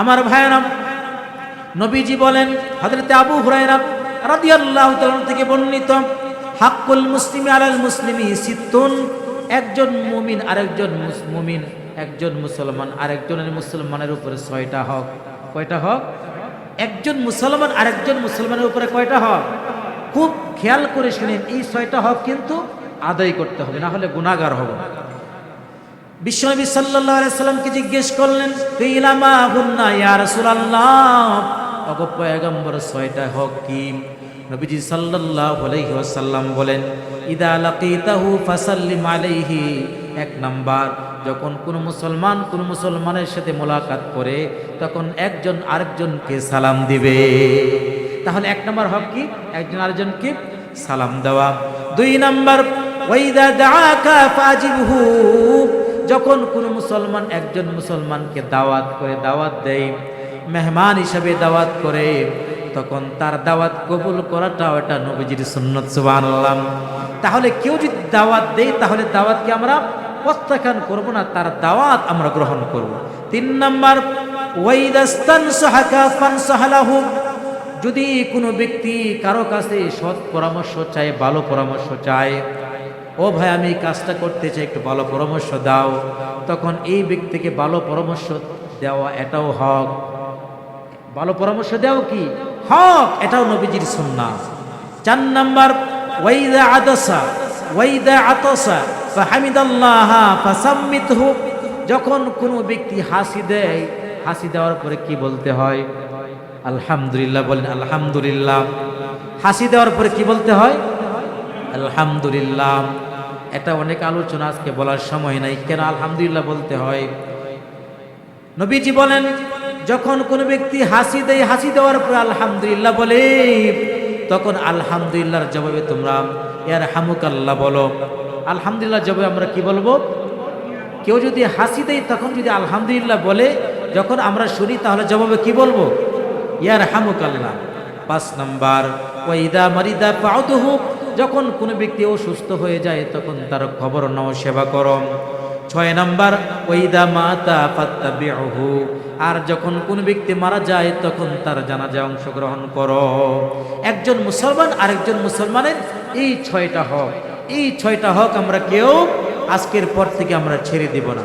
আমার ভাইয়েরাম নবীজি বলেন, হযরতে আবু হুরায়রা রাদিয়াল্লাহু তাআলা থেকে বর্ণিত, হাক্কুল মুসলিমি আলাল মুসলিমি সিত্তুন একজন মুমিন আরেকজন মুমিন, একজন মুসলমান আরেকজনের মুসলমানের উপরে ছয়টা হক। কয়টা হক? একজন মুসলমান আরেকজন মুসলমানের উপরে কয়টা হক? খুব খেয়াল করে শুনেন, এই ছয়টা হক কিন্তু আদায় করতে হবে, না হলে গুণাগার হব বিশ্বনবী আলাইহি সাল্লামকে জিজ্ঞেস করলেন পয়গম্বর, ছয়টা হক কি? নবীজি সাল্লাল্লাহু আলাইহি ওয়াসাল্লাম বলেন, ইদা লাকিতাহু ফাসাল্লিম আলাইহি। এক নাম্বার, যখন কোনো মুসলমান কোন মুসলমানের সাথে মোলাকাত করে, তখন একজন আরেকজনকে সালাম দিবে। তাহলে এক নাম্বার হক কি? একজন আরেকজনকে সালাম দেওয়া। দুই নাম্বার ওয়াইদা দাআকা ফাজিবহু। যখন কোনো মুসলমান একজন মুসলমানকে দাওয়াত করে দাওয়াত দেয়, মেহমান হিসাবে দাওয়াত করে, তখন তার দাওয়াত কবুল করাটা ওটা নবীজির সুন্নত, সুবহানাল্লাহ। তাহলে কেউ যদি দাওয়াত দেয়, তাহলে দাওয়াতকে আমরা প্রত্যাখ্যান করব না, তার দাওয়াত আমরা গ্রহণ করব। তিন নম্বর যদি কোনো ব্যক্তি কারও কাছে সৎ পরামর্শ চায়, ভালো পরামর্শ চায় ও ভাই, আমি এই কাজটা করতে চাই, একটু ভালো পরামর্শ দাও। তখন এই ব্যক্তিকে ভালো পরামর্শ দেওয়া এটাও হক। ভালো পরামর্শ দেও কি? হক, এটাও নবীজির সুন্নাহ। চার নাম্বার, ওয়াইদা আদসা, ওয়াইদা আতসা, ফাহামিদাল্লাহ, ফাসাম্মিতহু। যখন কোনো ব্যক্তি হাসি দেয়, হাসি দেওয়ার পরে কি বলতে হয়? আলহামদুলিল্লাহ বলেন, আলহামদুলিল্লাহ। হাসি দেওয়ার পরে কি বলতে হয়? আলহামদুলিল্লাহ। এটা অনেক আলোচনা আজকে বলার সময় নাই। কেন আলহামদুলিল্লাহ বলতে হয়? নবীজি বলেন, যখন কোনো ব্যক্তি হাসি দেয়, হাসি দেওয়ার পর আলহামদুলিল্লাহ বলে, তখন আলহামদুলিল্লাহর জবাবে তোমরা ইয়ার হামুক আল্লাহ বলো। আলহামদুলিল্লাহ জবাবে আমরা কি বলব? কেউ যদি হাসি দেয়, তখন যদি আলহামদুলিল্লাহ বলে, যখন আমরা শুনি, তাহলে জবাবে কি বলব? ইয়ার হামুক আল্লাহ পাঁচ নাম্বার ওয়াইদা মারিদা পাউদহু যখন কোনো ব্যক্তি অসুস্থ হয়ে যায়, তখন তার খবর নাও, সেবা করম ছয় নাম্বার ওইদা মাতা ফাত্তাবিহু আর যখন কোন ব্যক্তি মারা যায়, তখন তার জানাজায় অংশগ্রহণ করো। একজন মুসলমান আরেকজন মুসলমানের, এই ছয়টা হক। এই ছয়টা হক আমরা কেউ আজকের পর থেকে আমরা ছেড়ে দিব না।